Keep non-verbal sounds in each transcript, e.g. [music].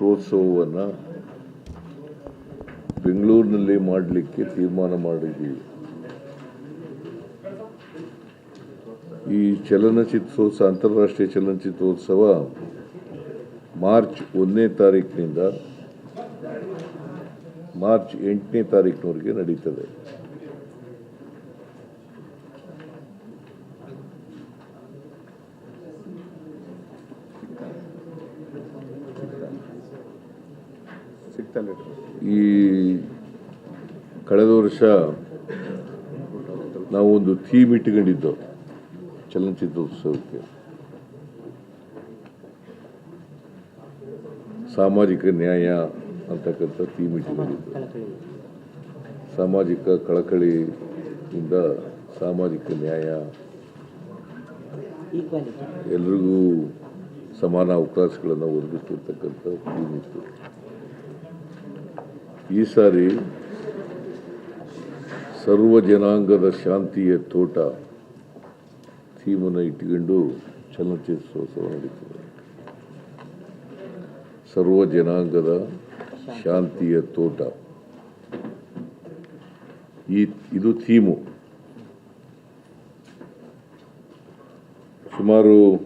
ಚಿತ್ರೋತ್ಸವವನ್ನು ಬೆಂಗಳೂರಿನಲ್ಲಿ ಮಾಡಲಿಕ್ಕೆ ತೀರ್ಮಾನ ಮಾಡಿದ್ದೀವಿ. ಈ ಚಲನಚಿತ್ರೋತ್ಸವ, ಅಂತಾರಾಷ್ಟ್ರೀಯ ಚಲನಚಿತ್ರೋತ್ಸವ ಮಾರ್ಚ್ ಒಂದನೇ ತಾರೀಕಿನಿಂದ ಮಾರ್ಚ್ ಎಂಟನೇ ತಾರೀಕಿನವರೆಗೆ ನಡೀತದೆ ಸಿಗ್ತಲ್ಲ ಈ ಕಳೆದ ವರ್ಷ ನಾವು ಒಂದು ಥೀಮ್ ಇಟ್ಟುಕೊಂಡಿದ್ದೋ ಚಲನಚಿತ್ರೋತ್ಸವಕ್ಕೆ ಸಾಮಾಜಿಕ ನ್ಯಾಯ ಅಂತಕ್ಕಂಥ ಥೀಮ್ ಇಟ್ಕೊಂಡಿದ್ದು. ಸಾಮಾಜಿಕ ಕಳಕಳಿಯಿಂದ ಸಾಮಾಜಿಕ ನ್ಯಾಯ. ಎಲ್ರಿಗೂ ಸಮಾನ ಅವಕಾಶಗಳನ್ನು ಒದಗಿಸ್ತಿರ್ತಕ್ಕಂಥ ಥೀಮ್ ಇತ್ತು. ಈ ಸಾರಿ ಸರ್ವ ಜನಾಂಗದ ಶಾಂತಿಯ ತೋಟ ಥೀಮನ್ನು ಇಟ್ಕೊಂಡು ಚಲನಚಿತ್ರೋತ್ಸವ ನಡೀತದೆ. ಸರ್ವ ಜನಾಂಗದ ಶಾಂತಿಯ ತೋಟ. ಈ, ಇದು ಥೀಮು. ಸುಮಾರು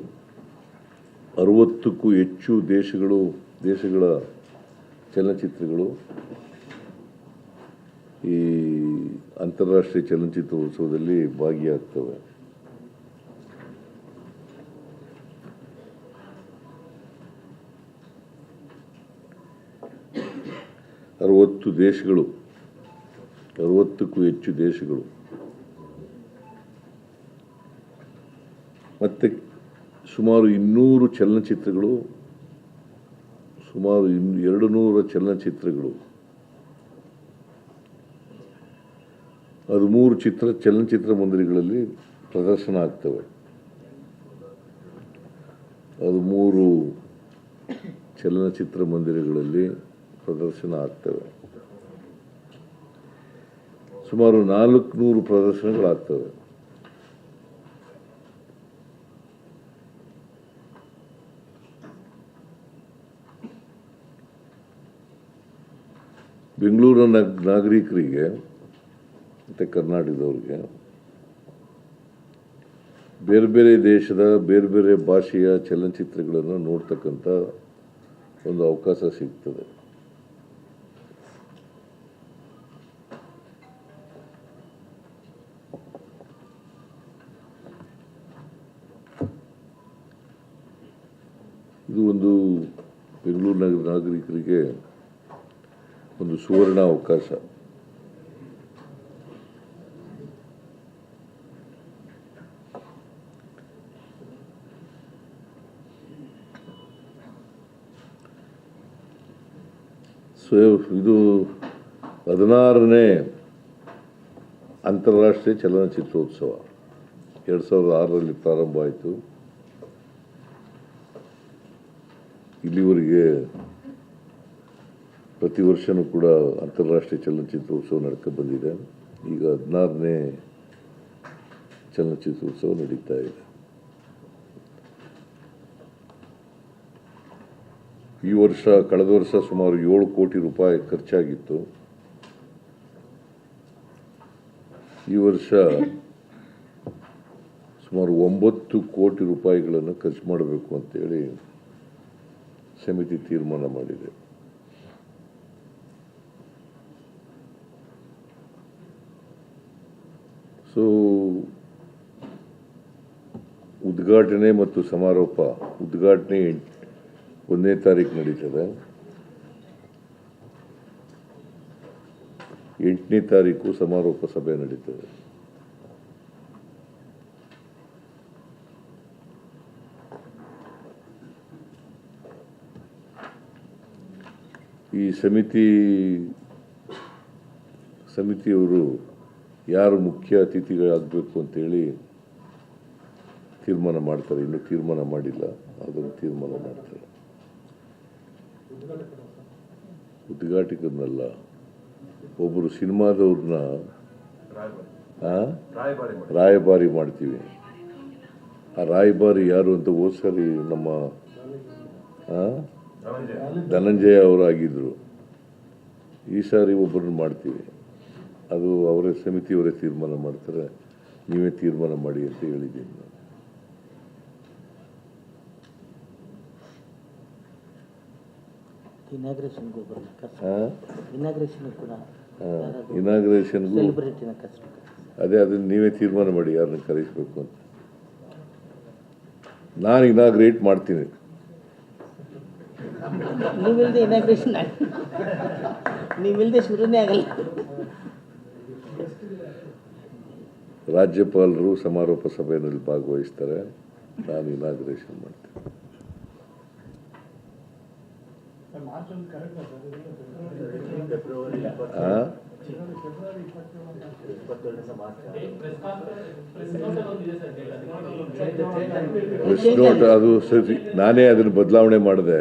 ಅರವತ್ತಕ್ಕೂ ಹೆಚ್ಚು ದೇಶಗಳು, ದೇಶಗಳ ಚಲನಚಿತ್ರಗಳು ಈ ಅಂತಾರಾಷ್ಟ್ರೀಯ ಚಲನಚಿತ್ರೋತ್ಸವದಲ್ಲಿ ಭಾಗಿಯಾಗ್ತವೆ. ಅರವತ್ತು ದೇಶಗಳು, ಅರವತ್ತಕ್ಕೂ ಹೆಚ್ಚು ದೇಶಗಳು. ಮತ್ತು ಸುಮಾರು ಇನ್ನೂರು ಚಲನಚಿತ್ರಗಳು, ಸುಮಾರು ಇನ್ ಎರಡು ನೂರ ಚಲನಚಿತ್ರಗಳು. ಹದಿಮೂರು ಚಿತ್ರ, ಚಲನಚಿತ್ರ ಮಂದಿರಗಳಲ್ಲಿ ಪ್ರದರ್ಶನ ಆಗ್ತವೆ. ಹದಿಮೂರು ಚಲನಚಿತ್ರ ಮಂದಿರಗಳಲ್ಲಿ ಪ್ರದರ್ಶನ ಆಗ್ತವೆ. ಸುಮಾರು ನಾಲ್ಕುನೂರು ಪ್ರದರ್ಶನಗಳಾಗ್ತವೆ. ಬೆಂಗಳೂರಿನ ನಾಗರಿಕರಿಗೆ ಮತ್ತು ಕರ್ನಾಟಕದವ್ರಿಗೆ. ಬೇರೆ ಬೇರೆ ದೇಶದ ಬೇರೆ ಬೇರೆ ಭಾಷೆಯ ಚಲನಚಿತ್ರಗಳನ್ನು ನೋಡ್ತಕ್ಕಂಥ ಒಂದು ಅವಕಾಶ ಸಿಗ್ತದೆ. ಇದು ಒಂದು ಬೆಂಗಳೂರು ನಗರ ನಾಗರಿಕರಿಗೆ ಒಂದು ಸುವರ್ಣ ಅವಕಾಶ. ಇದು ಹದಿನಾರನೇ ಅಂತಾರಾಷ್ಟ್ರೀಯ ಚಲನಚಿತ್ರೋತ್ಸವ. ಎರಡು ಸಾವಿರದ ಆರರಲ್ಲಿ ಪ್ರಾರಂಭ ಆಯಿತು. ಇಲ್ಲಿವರೆಗೆ ಪ್ರತಿ ವರ್ಷವೂ ಕೂಡ ಅಂತಾರಾಷ್ಟ್ರೀಯ ಚಲನಚಿತ್ರೋತ್ಸವ ನಡ್ಕೊ ಬಂದಿದೆ. ಈಗ ಹದಿನಾರನೇ ಚಲನಚಿತ್ರೋತ್ಸವ ನಡೀತಾ ಇದೆ. ಈ ವರ್ಷ, ಕಳೆದ ವರ್ಷ ಸುಮಾರು ಏಳು ಕೋಟಿ ರೂಪಾಯಿ ಖರ್ಚಾಗಿತ್ತು. ಈ ವರ್ಷ ಸುಮಾರು ಒಂಬತ್ತು ಕೋಟಿ ರೂಪಾಯಿಗಳನ್ನು ಖರ್ಚು ಮಾಡಬೇಕು ಅಂತೇಳಿ ಸಮಿತಿ ತೀರ್ಮಾನ ಮಾಡಿದೆ. ಸೊ ಉದ್ಘಾಟನೆ ಮತ್ತು ಸಮಾರೋಪ, ಉದ್ಘಾಟನೆ ಒಂದನೇ ತಾರೀಕು ನಡೀತದೆ. ಎಂಟನೇ ತಾರೀಕು ಸಮಾರೋಪ ಸಭೆ ನಡೀತದೆ. ಈ ಸಮಿತಿ, ಸಮಿತಿಯವರು ಯಾರು ಮುಖ್ಯ ಅತಿಥಿಗಳಾಗಬೇಕು ಅಂತೇಳಿ ತೀರ್ಮಾನ ಮಾಡ್ತಾರೆ. ಇನ್ನೂ ತೀರ್ಮಾನ ಮಾಡಿಲ್ಲ. ಅದನ್ನು ತೀರ್ಮಾನ ಮಾಡ್ತಾರೆ. ಉದ್ಘಾಟಕರನ್ನಲ್ಲ ಒಬ್ಬರು ಸಿನಿಮಾದವ್ರನ್ನ? ರಾಯಭಾರಿ ಮಾಡ್ತೀವಿ. ಆ ರಾಯಭಾರಿ ಯಾರು ಅಂತ ಹೋದ ನಮ್ಮ, ಆ? ಧನಂಜಯ ಅವರಾಗಿದ್ದರು ಈ ಸಾರಿ ಒಬ್ಬರನ್ನ ಮಾಡ್ತೀವಿ. ಅದು ಅವರೇ ಸಮಿತಿಯವರೇ ತೀರ್ಮಾನ ಮಾಡ್ತಾರೆ. ನೀವೇ ತೀರ್ಮಾನ ಮಾಡಿ ಅಂತ ಹೇಳಿದ್ದೀನಿ ಇನಾಗ್ರೇಷನ್ಗೂ ಇನಾಗ್ರೇಷನ್ ಕೂಡ ಇನಾಗ್ರೇಷನ್ಗೂ ಸೆಲೆಬ್ರಿಟಿನ ಕಷ್ಟ ಅದೇ ಅದನ್ನ ನೀವೇ ತೀರ್ಮಾನ ಮಾಡಿ ಯಾರನ್ನ ಕರೆಸಬೇಕು ಅಂತ. ನಾನು ಇನಾಗ್ರೇಟ್ ಮಾಡ್ತೀನಿ. ಇನಾಗ್ರೇಷನ್ ಶುರುನೇ ಆಗಲ್ಲ. ರಾಜ್ಯಪಾಲರು ಸಮಾರೋಪ ಸಭೆಯಲ್ಲಿ ಭಾಗವಹಿಸ್ತಾರೆ. ನಾನು ಇನಾಗ್ರೇಷನ್ ಮಾಡ್ತೀನಿ ಆ? ಪ್ರೆಸ್ ನೋಟ್ ಅದು ಸರಿ, ನಾನೇ ಅದನ್ನು ಬದಲಾವಣೆ ಮಾಡಿದೆ.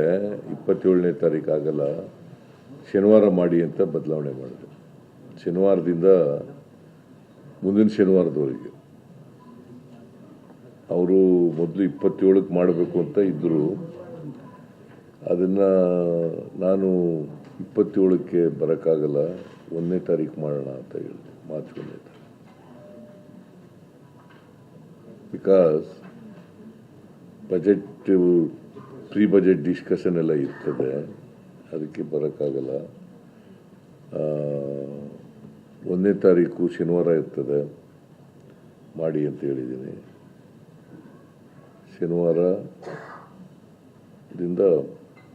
ಇಪ್ಪತ್ತೇಳನೇ ತಾರೀಕು ಆಗಲ್ಲ. ಶನಿವಾರ ಮಾಡಿ ಅಂತ ಬದಲಾವಣೆ ಮಾಡಿದೆ. ಶನಿವಾರದಿಂದ ಮುಂದಿನ ಶನಿವಾರದವರೆಗೆ. ಅವರು ಮೊದಲು ಇಪ್ಪತ್ತೇಳಕ್ಕೆ ಮಾಡಬೇಕು ಅಂತ ಇದ್ದರು. ಅದನ್ನು ನಾನು ಇಪ್ಪತ್ತೇಳಕ್ಕೆ ಬರೋಕ್ಕಾಗಲ್ಲ, ಒಂದನೇ ತಾರೀಕು ಮಾಡೋಣ ಅಂತ ಹೇಳಿದೆ, ಮಾರ್ಚ್ ಒಂದನೇ ತಾರೀಕು because budget pre budget discussion ಎಲ್ಲ ಇರ್ತದೆ, ಅದಕ್ಕೆ ಬರೋಕ್ಕಾಗಲ್ಲ. ಒಂದನೇ ತಾರೀಕು ಶನಿವಾರ ಇರ್ತದೆ, ಮಾಡಿ ಅಂತ ಹೇಳಿದ್ದೀನಿ. ಶನಿವಾರದಿಂದ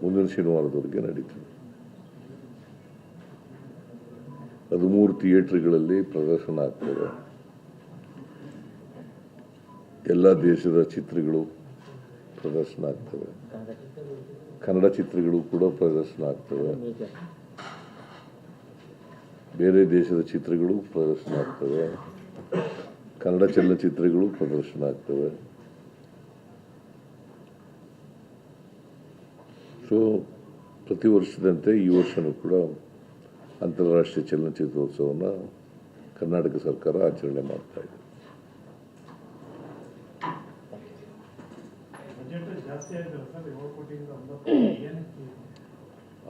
ಮುಂದಿನ ಶನಿವಾರದವರೆಗೆ ನಡೀತದೆ. ಹದಿಮೂರು ಥಿಯೇಟ್ರ್ಗಳಲ್ಲಿ ಪ್ರದರ್ಶನ ಆಗ್ತದೆ. ಎಲ್ಲ ದೇಶದ ಚಿತ್ರಗಳು ಪ್ರದರ್ಶನ ಆಗ್ತವೆ. ಕನ್ನಡ ಚಿತ್ರಗಳು ಕೂಡ ಪ್ರದರ್ಶನ ಆಗ್ತವೆ. ಬೇರೆ ದೇಶದ ಚಿತ್ರಗಳು ಪ್ರದರ್ಶನ ಆಗ್ತವೆ. ಕನ್ನಡ ಚಲನಚಿತ್ರಗಳು ಪ್ರದರ್ಶನ ಆಗ್ತವೆ. ಸೊ ಪ್ರತಿ ವರ್ಷದಂತೆ ಈ ವರ್ಷನೂ ಕೂಡ ಅಂತಾರಾಷ್ಟ್ರೀಯ ಚಲನಚಿತ್ರೋತ್ಸವವನ್ನು ಕರ್ನಾಟಕ ಸರ್ಕಾರ ಆಚರಣೆ ಮಾಡ್ತಾ ಇದೆ.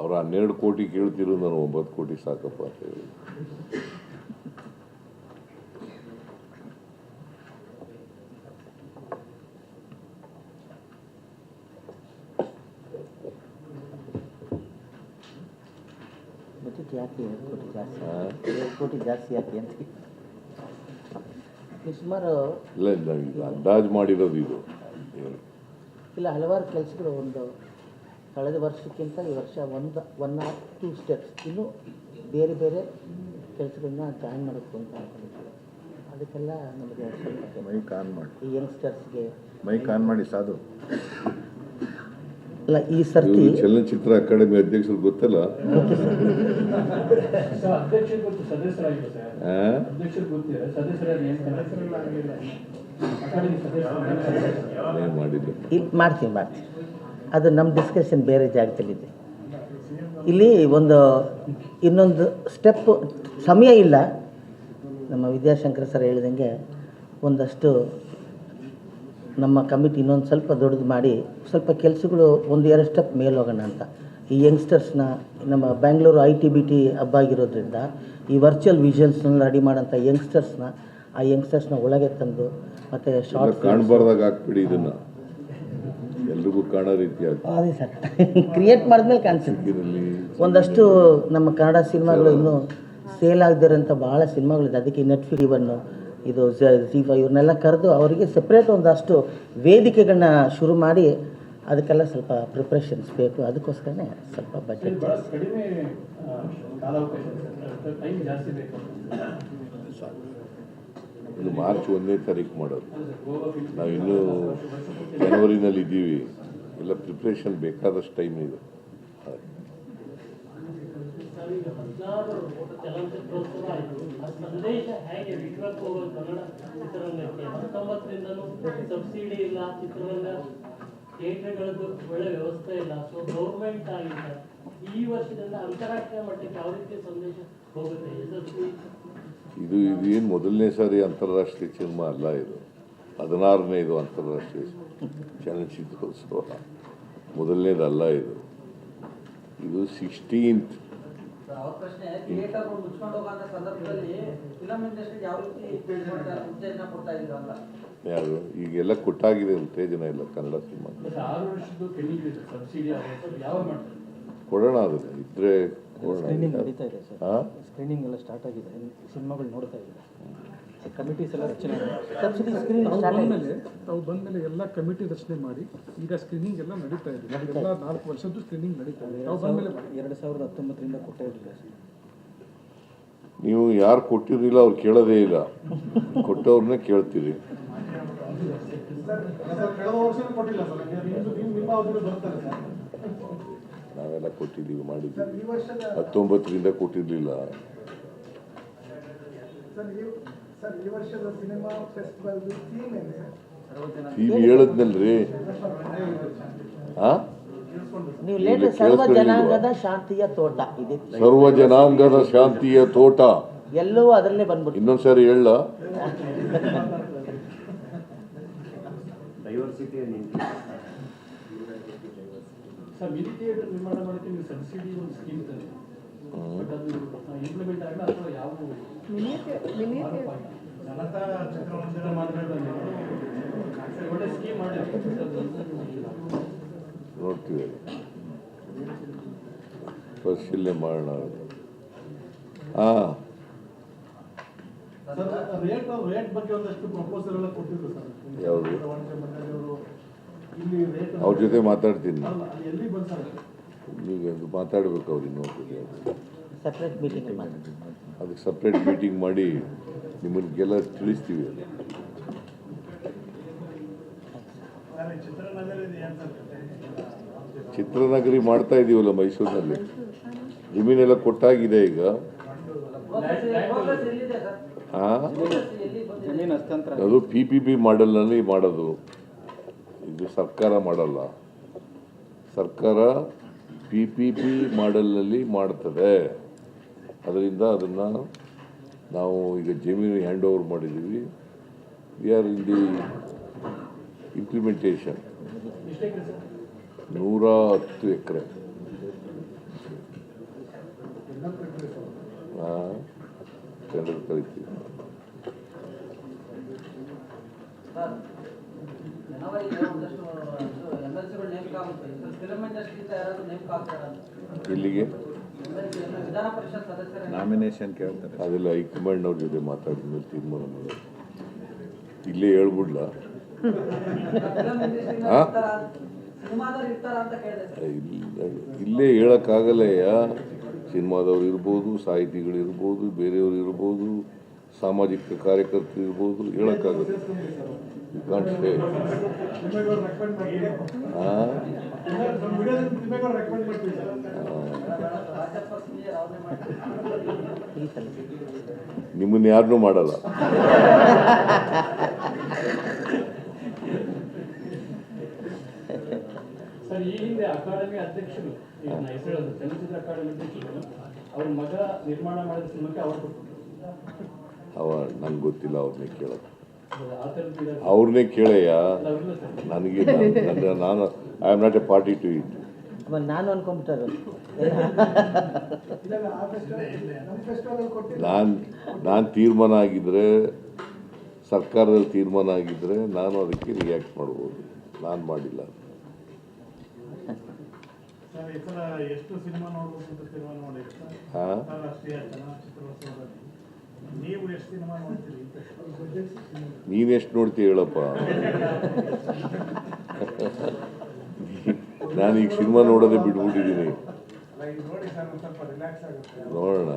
ಅವ್ರು ಹನ್ನೆರಡು ಕೋಟಿ ಕೇಳ್ತಿರೋದು ನಾನು ಒಂಬತ್ತು ಕೋಟಿ ಸಾಕಪ್ಪ ಅಂತ ಹೇಳಿ. ಎರಡು ಕೋಟಿ ಜಾಸ್ತಿ? ಎರಡು ಕೋಟಿ ಜಾಸ್ತಿ ಯಾಕೆ ಅಂತ ಸುಮಾರು ಇಲ್ಲ. ನಾವೀಗ ಅಂದಾಜು ಮಾಡಿರೋದು ಇದು. ಇಲ್ಲ ಹಲವಾರು ಕೆಲಸಗಳು ಒಂದು ಕಳೆದ ವರ್ಷಕ್ಕಿಂತ ಈ ವರ್ಷ ಒಂದು ಒನ್ ಆರ್ ಟೂ ಸ್ಟೆಪ್ಸ್ ಇನ್ನು ಬೇರೆ ಬೇರೆ ಕೆಲಸಗಳನ್ನ ಜಾಯಿನ್ ಮಾಡಬೇಕು ಅಂತ ಅನ್ಕೊಂಡಿದ್ದೀವಿ. ಅದಕ್ಕೆಲ್ಲ ನಮಗೆ ಸ್ವಲ್ಪ ಮೈಕ್ ಆನ್ ಮಾಡಿ. ಈ ಯಂಗ್ಸ್ಟರ್ಸ್ಗೆ ಮೈಕ್ ಆನ್ ಮಾಡಿ ಸಾಧು. ಅಲ್ಲ ಈ ಸರ್ತಿ ಚಲನಚಿತ್ರ ಅಕಾಡೆಮಿ ಅಧ್ಯಕ್ಷರು ಗೊತ್ತಲ್ಲ? ಇಲ್ಲಿ ಮಾಡ್ತೀನಿ ಮಾಡ್ತೀನಿ. ಅದು ನಮ್ಮ ಡಿಸ್ಕಷನ್ ಬೇರೆ ಜಾಗದಲ್ಲಿದೆ ಇಲ್ಲಿ ಒಂದು ಇನ್ನೊಂದು ಸ್ಟೆಪ್ ಸಮಯ ಇಲ್ಲ. ನಮ್ಮ ವಿದ್ಯಾಶಂಕರ್ ಸರ್ ಹೇಳಿದಂಗೆ ಒಂದಷ್ಟು ನಮ್ಮ ಕಮಿಟಿ ಇನ್ನೊಂದು ಸ್ವಲ್ಪ ದೊಡ್ಡದು ಮಾಡಿ ಸ್ವಲ್ಪ ಕೆಲಸಗಳು ಒಂದು ಎರಡು ಸ್ಟೆಪ್ ಮೇಲೆ ಹೋಗೋಣ ಅಂತ. ಈ ಯಂಗ್ಸ್ಟರ್ಸ್ನ ನಮ್ಮ Bangalore I T B T ಹಬ್ಬ ಆಗಿರೋದ್ರಿಂದ ಈ ವರ್ಚುವಲ್ ವಿಷನ್ಸ್ನ ರೆಡಿ ಮಾಡೋಂಥ ಯಂಗ್ಸ್ಟರ್ಸ್ನ ಆ ಯಂಗ್ಸ್ಟರ್ಸ್ನ ಒಳಗೆ ತಂದು ಮತ್ತು ಶಾರ್ಟ್ ಕಾಣಬಾರ್ದಾಗ ಹಾಕ್ಬಿಡಿ ಇದನ್ನ. ಎಲ್ರಿಗೂ ಕಾಣೋ ರೀತಿ ಅದೇ ಸರ್. [laughs] ಕ್ರಿಯೇಟ್ ಮಾಡಿದ್ಮೇಲೆ ಕಾಣಿಸುತ್ತೆ. ಒಂದಷ್ಟು ನಮ್ಮ ಕನ್ನಡ ಸಿನಿಮಾಗಳು ಇನ್ನೂ ಸೇಲ್ ಆಗದಿರೋಂಥ ಭಾಳ ಸಿನಿಮಾಗಳಿದೆ. ಅದಕ್ಕೆ ನೆಟ್ಫ್ಲಿಕ್ಸ್ ಇವನ್ನು ಇದು ಜೀವ ಇವ್ರನ್ನೆಲ್ಲ ಕರೆದು ಅವರಿಗೆ ಸಪ್ರೇಟ್ ಒಂದಷ್ಟು ವೇದಿಕೆಗಳನ್ನ ಶುರು ಮಾಡಿ ಅದಕ್ಕೆಲ್ಲ ಸ್ವಲ್ಪ ಪ್ರಿಪ್ರೇಷನ್ಸ್ ಬೇಕು. ಅದಕ್ಕೋಸ್ಕರನೇ ಸ್ವಲ್ಪ ಬಜೆಟ್ ಜಾಸ್ತಿ. ಕಡಿಮೆ ಆ, ಕಾಲಾವಕಾಶ ಟೈಮ್ ಜಾಸ್ತಿ ಬೇಕು ಇದು ಮಾರ್ಚ್ ಒಂದನೇ ತಾರೀಕು ಮಾಡೋದು. ನಾವು ಇನ್ನೂ ಜನವರಿನಲ್ಲಿ ಇದ್ದೀವಿ ಎಲ್ಲ ಪ್ರಿಪ್ರೇಷನ್ ಬೇಕಾದಷ್ಟು ಟೈಮ್ ಇದೆ. ಚಲನಚಿತ್ರೋತ್ಸವ ಆಯಿತು. ಆ ಸಂದೇಶ ಹೇಗೆ ವಿಶ್ವಕ್ಕೆ ಹೋಗೋದು ಕನ್ನಡ ಚಿತ್ರರಂಗಕ್ಕೆ? ಹತ್ತೊಂಬತ್ತರಿಂದನೂ ಸಬ್ಸಿಡಿ ಇಲ್ಲ, ಚಿತ್ರರಂಗ ಥಿಯೇಟರ್ಗಳದ್ದು ಒಳ್ಳೆ ವ್ಯವಸ್ಥೆ ಇಲ್ಲ. ಸೊ ಗೌರ್ಮೆಂಟ್ ಆಗಿಲ್ಲ ಈ ವರ್ಷದಿಂದ ಅಂತಾರಾಷ್ಟ್ರೀಯ ಮಟ್ಟಕ್ಕೆ ಯಾವ ರೀತಿಯ ಸಂದೇಶ ಹೋಗುತ್ತೆ? ಯಶಸ್ವಿ. ಇದು ಇದೇನು ಮೊದಲನೇ ಸಾರಿ ಅಂತಾರಾಷ್ಟ್ರೀಯ ಸಿನಿಮಾ ಅಲ್ಲ ಇದು. ಹದಿನಾರನೇ ಇದು ಅಂತಾರಾಷ್ಟ್ರೀಯ ಚಲನಚಿತ್ರೋತ್ಸವ. ಮೊದಲನೇದಲ್ಲ ಇದು. ಇದು ಸಿಕ್ಸ್ಟೀನ್ತ್ ಅವ್ರ ಪ್ರಶ್ನೆ ಥಿಯೇಟರ್ ಮುಚ್ಕೊಂಡು ಹೋಗೋ ಸಂದರ್ಭದಲ್ಲಿ ಫಿಲಂ ಇಂಡಸ್ಟ್ರಿ ಯಾವ ರೀತಿ ಉತ್ತೇಜನ ಕೊಡ್ತಾ ಇದ್ರು ಅಂತ? ಯಾರು? ಈಗೆಲ್ಲ ಕೊಟ್ಟಾಗಿದೆ ಉತ್ತೇಜನ ಇಲ್ಲ ಕನ್ನಡ ಸಿನಿಮಾ. ಕೊಡೋಣ ಅದನ್ನ ಇದ್ರೆ ಕೊಡೋಣ. ಸ್ಕ್ರೀನಿಂಗ್ ನಡೀತಾ ಇದೆ ಸರ್. ಸ್ಕ್ರೀನಿಂಗ್ ಎಲ್ಲ ಸ್ಟಾರ್ಟ್ ಆಗಿದೆ ಸಿನಿಮಾಗಳು ನೋಡ್ತಾ ಇದ್ದಾರೆ. ಕಮಿಟೀಸ್ ಎಲ್ಲ ರಚನೆ ಸಬ್ಸಿಡಿ ಸ್ಕ್ರೀನಿಂಗ್ ಬಂದಮೇಲೆ ತಾವು ಬಂದಮೇಲೆ ಎಲ್ಲ ಕಮಿಟಿ ರಚನೆ ಮಾಡಿ ಈಗ ಸ್ಕ್ರೀನಿಂಗ್ ಎಲ್ಲ ನಡೀತಾ ಇದೆ. ಎಲ್ಲ ನಾಲ್ಕು ವರ್ಷದ್ದು ಸ್ಕ್ರೀನಿಂಗ್ ನಡೀತಾ ಇದೆ. ತಾವು ಬಂದಮೇಲೆ ಎರಡು ಸಾವಿರದ ಹತ್ತೊಂಬತ್ತರಿಂದ ಕೊಟ್ಟೇ ಇರಲಿಲ್ಲ ನೀವು ಯಾರು ಕೊಟ್ಟಿರಲಿಲ್ಲ ಅವ್ರು ಕೇಳೋದೇ ಇಲ್ಲ. ಕೊಟ್ಟವ್ರನ್ನೇ ಕೇಳ್ತೀರಿ. ನಾವೆಲ್ಲ ಕೊಟ್ಟಿದ್ದೀವಿ ಮಾಡಿದ್ದೀವಿ. ಹತ್ತೊಂಬತ್ತರಿಂದ ಕೊಟ್ಟಿರಲಿಲ್ಲ. ಈಗ ಹೇಳದ್ನಲ್ರಿ. ಸರ್ವ? ಜನಾಂಗದ ಶಾಂತಿಯ ತೋಟ. ಇದೆ. ಸರ್ವ ಜನಾಂಗದ ಶಾಂತಿಯ ತೋಟ. ಎಲ್ಲವೂ ಅದರಲ್ಲೇ ಬಂದ್ಬಿಟ್ಟು. ಇನ್ನೊಂದ್ಸರಿ ಹೇಳ. ಸರ್ ಮಿನಿ ಥಿಯೇಟರ್ ನಿರ್ಮಾಣ ಮಾಡೋಕ್ಕೆ ನೀವು ಸಬ್ಸಿಡಿ ಒಂದು ಸ್ಕೀಮ್ ತಂದೆ ನೋಡ್ತೀವಿ ಪರಿಶೀಲನೆ ಮಾಡೋಣ ಹಾ ರೇಟ್ ರೇಟ್ ಬಗ್ಗೆ ಒಂದಷ್ಟು ಪ್ರಪೋಸಲ್ ಎಲ್ಲ ಕೊಟ್ಟಿದ್ರು ಸರ್ ಯಾವುದು? ವಾಣಿಜ್ಯ ಮಂಡಳಿಯವರು ಇಲ್ಲಿ ರೇಟ್ ಅವ್ರ ಜೊತೆ ಮಾತಾಡ್ತೀನಿ. ಈಗ ಅದು ಮಾತಾಡ್ಬೇಕು ಅವ್ರು ಇನ್ನೊಬ್ರಿಗೆ ಮೀಟಿಂಗ್ ಮಾಡಿ ಅದಕ್ಕೆ ಸಪ್ರೇಟ್ ಮೀಟಿಂಗ್ ಮಾಡಿ ನಿಮ್ಮನ್ಗೆಲ್ಲ ತಿಳಿಸ್ತೀವಿ ಅದು. ಚಿತ್ರನಗರಿ ಮಾಡ್ತಾ ಇದೀವಲ್ಲ ಮೈಸೂರಿನಲ್ಲಿ. ಜಮೀನೆಲ್ಲ ಕೊಟ್ಟಾಗಿದೆ ಈಗ. ಅದು ಪಿ ಪಿ ಪಿ ಮಾಡೆಲ್ನಲ್ಲಿ ಮಾಡೋದು. ಇದು ಸರ್ಕಾರ ಮಾಡಲ್ಲ. ಸರ್ಕಾರ ಪಿ ಪಿ ಪಿ ಮಾಡೆಲ್ನಲ್ಲಿ ಮಾಡ್ತದೆ. ಅದರಿಂದ ಅದನ್ನು ನಾವು ಈಗ ಜಮೀನು ಹ್ಯಾಂಡ್ ಓವರ್ ಮಾಡಿದ್ದೀವಿ. We are in the implementation ನೂರ ಹತ್ತು ಎಕರೆ. ಟೆಂಡರ್ ಕರಿತೀವಿ ಸರ್ ಜನವರಿಗೆ ಒಂದಷ್ಟು ಎಂ ಎಲ್ ಸಿಗಳು ನೇಮಕ ಆಗುತ್ತೆ ಫಿಲಂ ಇಂಡಸ್ಟ್ರಿಯಿಂದ ಯಾರಾದ್ರೂ ನೇಮಕ ಆಗ್ತಾರ ಅಂತ ಇಲ್ಲಿಗೆ? ವಿಧಾನ ಪರಿಷತ್ ಸದಸ್ಯರ ನಾಮಿನೇಷನ್ ಕೇಳ್ತಾರೆ. ಅದೆಲ್ಲ ಹೈಕಮಾಂಡ್ನವ್ರ ಜೊತೆ ಮಾತಾಡಿದ ಮೇಲೆ ತೀರ್ಮಾನ ಮಾಡೋದು. ಇಲ್ಲೇ ಹೇಳ್ಬಿಡ್ಲಾ? ಇಂಡಸ್ಟ್ರಿಯಿಂದ ಇರ್ತಾರ ಸಿನಿಮಾದವ್ರು ಇರ್ಬೋದು ಸಾಹಿತಿಗಳು ಇಲ್ಲ- ಇಲ್ಲೇ ಇರ್ಬೋದು ಬೇರೆಯವ್ರು ಇರ್ಬೋದು. ಸಾಮಾಜಿಕ ಕಾರ್ಯಕರ್ತರು ಇರ್ಬೋದು ಹೇಳೋಕ್ಕಾಗುತ್ತೆ ನಿಮ್ಮನ್ನ ಯಾರನ್ನೂ ಮಾಡಲ್ಲ. ಅಧ್ಯಕ್ಷರು ಅಕಾಡೆಮಿ ಅಧ್ಯಕ್ಷರು, ಅವ್ರ ಮಗ ನಿರ್ಮಾಣ ಮಾಡಿದ ಸಿನಿಮಾಕ್ಕೆ ಅವರು ಅವ ನಂಗೆ ಗೊತ್ತಿಲ್ಲ ಅವ್ರನ್ನೇ ಕೇಳೋದು. ಅವ್ರನ್ನೇ ಕೇಳಯ್ಯ. ನನಗೆ ನಾನು- ನನ್ನ- ನಾನು I am not a party to it ನಾನು ಅನ್ಕೊಂಬಿಟ್ಟು ನಾನು ನಾನು ತೀರ್ಮಾನ ಆಗಿದ್ರೆ ಸರ್ಕಾರದಲ್ಲಿ ತೀರ್ಮಾನ ಆಗಿದ್ರೆ ನಾನು ಅದಕ್ಕೆ ರಿಯಾಕ್ಟ್ ಮಾಡ್ಬೋದು. ನಾನು ಮಾಡಿಲ್ಲ. ಎಷ್ಟು ಸಿನಿಮಾ ನೋಡ್ಬೇಕು ಹಾಂ? ಅಂತಾರಾಷ್ಟ್ರೀಯ ನೋಡ್ತೀವಿ ಹೇಳಪ್ಪ ನಾನು ಈಗ ಸಿನಿಮಾ ನೋಡೋದೇ ಬಿಟ್ಬಿಟ್ಟಿದ್ದೀನಿ. ನೋಡೋಣ.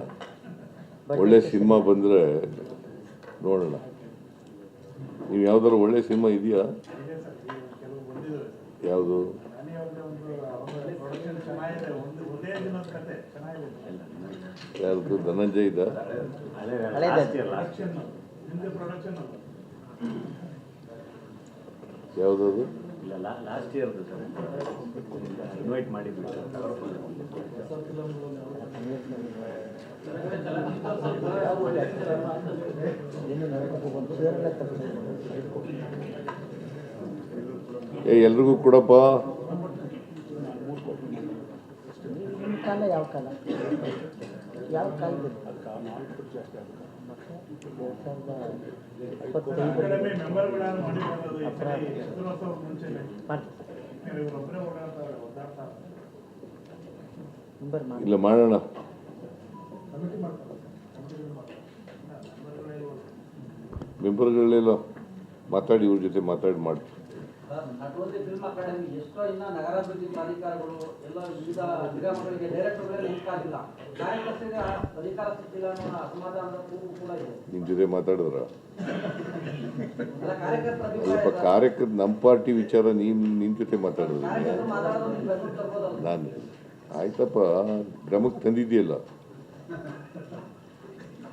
ಒಳ್ಳೆ ಸಿನಿಮಾ ಬಂದರೆ ನೋಡೋಣ. ನೀವು ಯಾವ್ದಾದ್ರು ಒಳ್ಳೆ ಸಿನಿಮಾ ಇದೆಯಾ? ಯಾವುದು ಅಲ್ಲಿ ಅವ್ರದ್ದು ಒಂದು ಪ್ರೊಡಕ್ಷನ್ ಚೆನ್ನಾಗಿದೆ ಒಂದು ಒಂದೇ ದಿನದ ಕತೆ ಚೆನ್ನಾಗಿದೆ ಯಾರ್ದು ಧನಂಜಯ ಇದ. ಯಾವುದದು? ಇಲ್ಲ ಲಾಸ್ಟ್ ಇಯರ್ದು ಸರ್. ಇನ್ವೈಟ್ ಮಾಡಿದ್ವಿ ಎಲ್ರಿಗೂ ಕೊಡಪ್ಪ ಯಾವ ಕಾಲ ಯಾವ ಕಾಲದಲ್ಲಿ ಎರಡು ಸಾವಿರದ ಇಪ್ಪತ್ತೈದು ಕಡಿಮೆ ಮೆಂಬರ್ಗಳನ್ನು ಮಾಡಿಕೊಳ್ಳೋದು ಈ ಸರಿ ಎಷ್ಟು ವರ್ಷ ಮುಂಚೆನೆ ಮಾಡ್ತೀವಿ ನೀವು ಇವರೊಬ್ಬರೇ ಓಡಾಡ್ತಾರೆ ಕಾಲ? ನಂಬರ್ ಕಾಲದಲ್ಲಿ? ಇಲ್ಲ ಮಾಡೋಣ. ಮೆಂಬರ್ಗಳೆಲ್ಲ ಮಾತಾಡಿ ಇವ್ರ ಜೊತೆ ಮಾತಾಡಿ ಮಾಡ್ತೀವಿ ಸರ್ ನಟವಂತಿ ಫಿಲ್ಮ್ ಅಕಾಡೆಮಿ ಎಷ್ಟೋ ಇನ್ನ ನಗರಾಭಿವೃದ್ಧಿ ಪ್ರಾಧಿಕಾರಗಳು ಎಲ್ಲ ವಿವಿಧ ನಿಗಮಗಳಿಗೆ ಡೈರೆಕ್ಟರ್ಗಳಿಗೆ ಆಗಿಲ್ಲ. ಕಾರ್ಯಕರ್ತರಿಗೆ ಅಧಿಕಾರ ಸಿಕ್ಕಿಲ್ಲ ಅನ್ನೋ ಅಸಮಾಧಾನದ ಕೂಗು ಕೂಡ ಇದೆ. ನಿಮ್ಮ ಜೊತೆ ಮಾತಾಡಿದ್ರ? ಸ್ವಲ್ಪ ನಮ್ಮ ಪಾರ್ಟಿ ವಿಚಾರ ನೀನು ನಿನ್ನ ಜೊತೆ ಮಾತಾಡಿದ್ರೆ. ನಾನು ಆಯ್ತಪ್ಪ ಗ್ರಾಮಕ್ಕೆ ತಂದಿದೆಯಲ್ಲ ಏನ್ ಸರ್ ಫುಲ್ ಇವತ್ತೆಲ್ಲ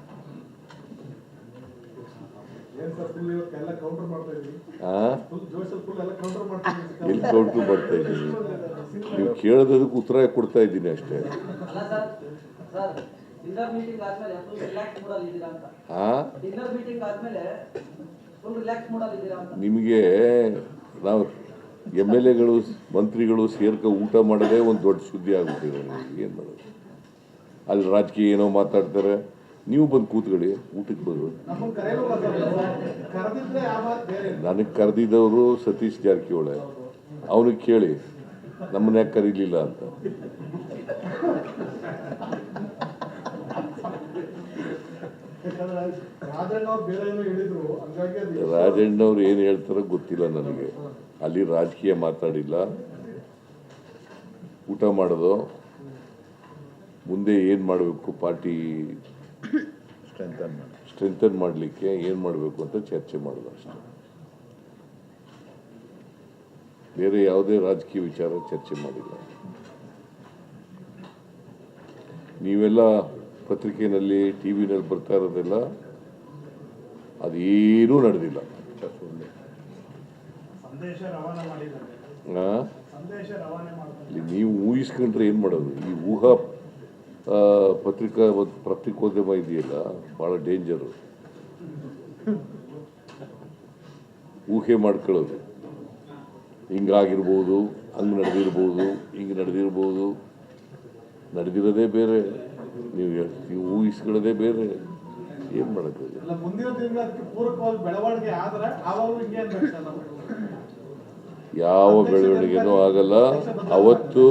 ಕೌಂಟರ್ ಮಾಡ್ತಾ ಇದ್ದೀವಿ ಆ ಫುಲ್ ಜೋಶಲ್ಲಿ ಫುಲ್ ಎಲ್ಲ ಕೌಂಟರ್ ಮಾಡ್ತಾ ಇದ್ದೀವಿ ಎಲ್ಲಿ ಕೌಂಟ್ರು ಬರ್ತಾ ಇದ್ದೀನಿ ನೀವು ಕೇಳೋದಕ್ಕೆ ಉತ್ತರ ಕೊಡ್ತಾ ಇದ್ದೀನಿ ಅಷ್ಟೇ. ಅಲ್ಲ ಸರ್ ಸರ್ ಡಿನ್ನರ್ ಮೀಟಿಂಗ್ ಆದ್ಮೇಲೆ ಫುಲ್ ರಿಲ್ಯಾಕ್ಸ್ ಮೂಡಲ್ಲಿ ಇದ್ದೀರಾ ಅಂತ. ಆ? ಡಿನ್ನರ್ ಮೀಟಿಂಗ್ ಆದ್ಮೇಲೆ ಫುಲ್ ರಿಲ್ಯಾಕ್ಸ್ ಮೂಡಲ್ಲಿ ಇದ್ದೀರಾ ಅಂತ. ನಿಮಗೆ ನಾವು ಎಂ ಎಲ್ ಎಗಳು ಮಂತ್ರಿಗಳು ಸೇರ್ಕ ಊಟ ಮಾಡೋದೇ ಒಂದು ದೊಡ್ಡ ಸುದ್ದಿ ಆಗುತ್ತೆ ಏನು ಮಾಡೋದು? ಅಲ್ಲಿ ರಾಜಕೀಯ ಏನೋ ಮಾತಾಡ್ತಾರೆ. ನೀವು ಬಂದು ಕೂತ್ಕೊಳ್ಳಿ ಊಟಕ್ಕೆ ಬರು. ನನಗೆ ಕರೆದಿದ್ದವರು ಸತೀಶ್ ಜಾರಕಿಹೊಳೆ. ಅವನಿಗೆ ಕೇಳಿ ನಮ್ಮನ್ನ ಯಾಕೆ ಕರೀಲಿಲ್ಲ ಅಂತ. ರಾಜಣ್ಣವ್ರು ಏನು ಹೇಳ್ತಾರೋ ಗೊತ್ತಿಲ್ಲ ನನಗೆ. ಅಲ್ಲಿ ರಾಜಕೀಯ ಮಾತಾಡಿಲ್ಲ. ಊಟ ಮಾಡೋದು. ಮುಂದೆ ಏನು ಮಾಡಬೇಕು ಪಾರ್ಟಿ ಸ್ಟ್ರೆಂಥನ್ ಮಾಡಲಿಕ್ಕೆ ಏನು ಮಾಡಬೇಕು ಅಂತ ಚರ್ಚೆ ಮಾಡೋದು ಅಷ್ಟೇ. ಬೇರೆ ಯಾವುದೇ ರಾಜಕೀಯ ವಿಚಾರ ಚರ್ಚೆ ಮಾಡಿಲ್ಲ. ನೀವೆಲ್ಲ ಪತ್ರಿಕೆಯಲ್ಲಿ ಟಿ ವಿನಲ್ಲಿ ಬರ್ತಾ ಇರೋದೆಲ್ಲ ಅದೇನೂ ನಡೆದಿಲ್ಲ. ಸಂದೇಶ ರವಾನೆ ಮಾಡಿದ್ದಾರೆ. ಆ? ಸಂದೇಶ ರವಾನೆ ಮಾಡ್ತಾರೆ. ಇಲ್ಲಿ ನೀವು ಊಹಿಸ್ಕೊಂಡ್ರೆ ಏನು ಮಾಡೋದು? ಈ ಊಹಾ ಪತ್ರಿಕಾ ಪತ್ರಿಕೋದ್ಯಮ ಇದೆಯಲ್ಲ? ಭಾಳ ಡೇಂಜರು ಊಹೆ ಮಾಡ್ಕೊಳ್ಳೋದು. ಹಿಂಗಾಗಿರ್ಬೋದು ಹಂಗೆ ನಡೆದಿರ್ಬೋದು ಹಿಂಗೆ ನಡೆದಿರ್ಬೋದು. ನಡೆದಿರೋದೇ ಬೇರೆ. ನೀವು ನೀವು ಊಹಿಸ್ಕೊಳ್ಳೋದೇ ಬೇರೆ. ಏನು ಸರ್ ಯಾವ ಬೆಳವಣಿಗೆನೂ ಆಗಲ್ಲ. ಅವತ್ತು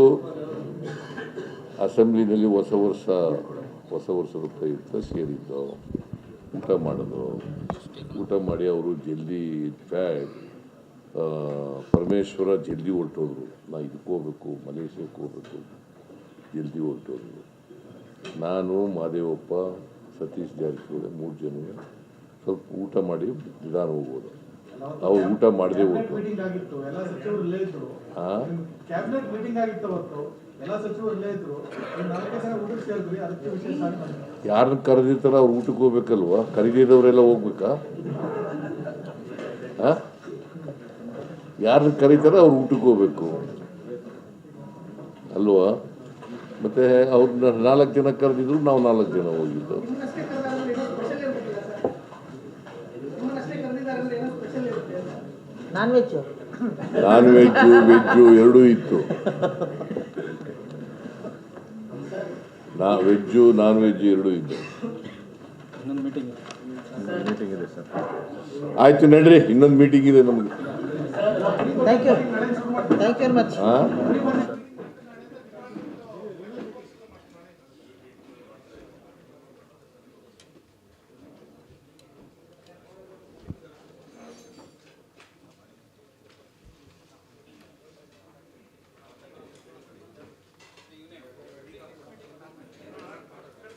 ಅಸೆಂಬ್ಲಿನಲ್ಲಿ ಹೊಸ ವರ್ಷ ಹೊಸ ವರ್ಷದ ಪ್ರಯುಕ್ತ ಸೇರಿದ್ದು ಊಟ ಮಾಡೋದು. ಊಟ ಮಾಡಿ ಅವರು ಜಲ್ದಿ ಫ್ಯಾಟ್ ಪರಮೇಶ್ವರ ಜಲ್ದಿ ಹೊರಟೋದ್ರು. ನಾ ಇದಕ್ಕೆ ಹೋಗ್ಬೇಕು ಮಲೇಷ್ಯಾಕ್ಕೆ ಹೋಗ್ಬೇಕು. ಜಲ್ದಿ ಹೊರಟೋದ್ರು. ನಾನು ಮಾದೇವಪ್ಪ ಸತೀಶ್ ಜಾರಕಿಹೊಳಿ ಮೂರು ಜನ ಸ್ವಲ್ಪ ಊಟ ಮಾಡಿ ನಿಧಾನ ಹೋಗ್ಬೋದು. ಅವ್ರು ಊಟ ಮಾಡದೆ ಹೋಗ್ಬೋದು. ಮೀಟಿಂಗ್ ಯಾರನ್ನ ಕರೆದಿರ್ತಾರ ಅವ್ರು ಊಟಕ್ಕೆ ಹೋಗ್ಬೇಕಲ್ವಾ? ಕರೀದಿದ್ದವರೆಲ್ಲ ಹೋಗ್ಬೇಕಾ? ಆ? ಯಾರನ್ನ ಕರೀತಾರ ಅವ್ರು ಊಟಕ್ಕೆ ಹೋಗ್ಬೇಕು. ಅಲ್ವಾ? ಮತ್ತೆ ಅವ್ರನ್ನ ನಾಲ್ಕು ಜನ ಕರೆದಿದ್ರು ನಾವು ನಾಲ್ಕು ಜನ ಹೋಗಿದ್ದು? Non veg veg veg veg ಎರಡೂ ಇತ್ತು. ನಾ ವೆಜ್ಜು ನಾನ್ ವೆಜ್ ಎರಡು ಇದ್ದ. ಇನ್ನೊಂದು ಮೀಟಿಂಗ್ ಮೀಟಿಂಗ್ ಇದೆ ಸರ್ ಆಯ್ತು ನಡ್ರಿ ಇನ್ನೊಂದು ಮೀಟಿಂಗ್ ಇದೆ ನಮಗೆ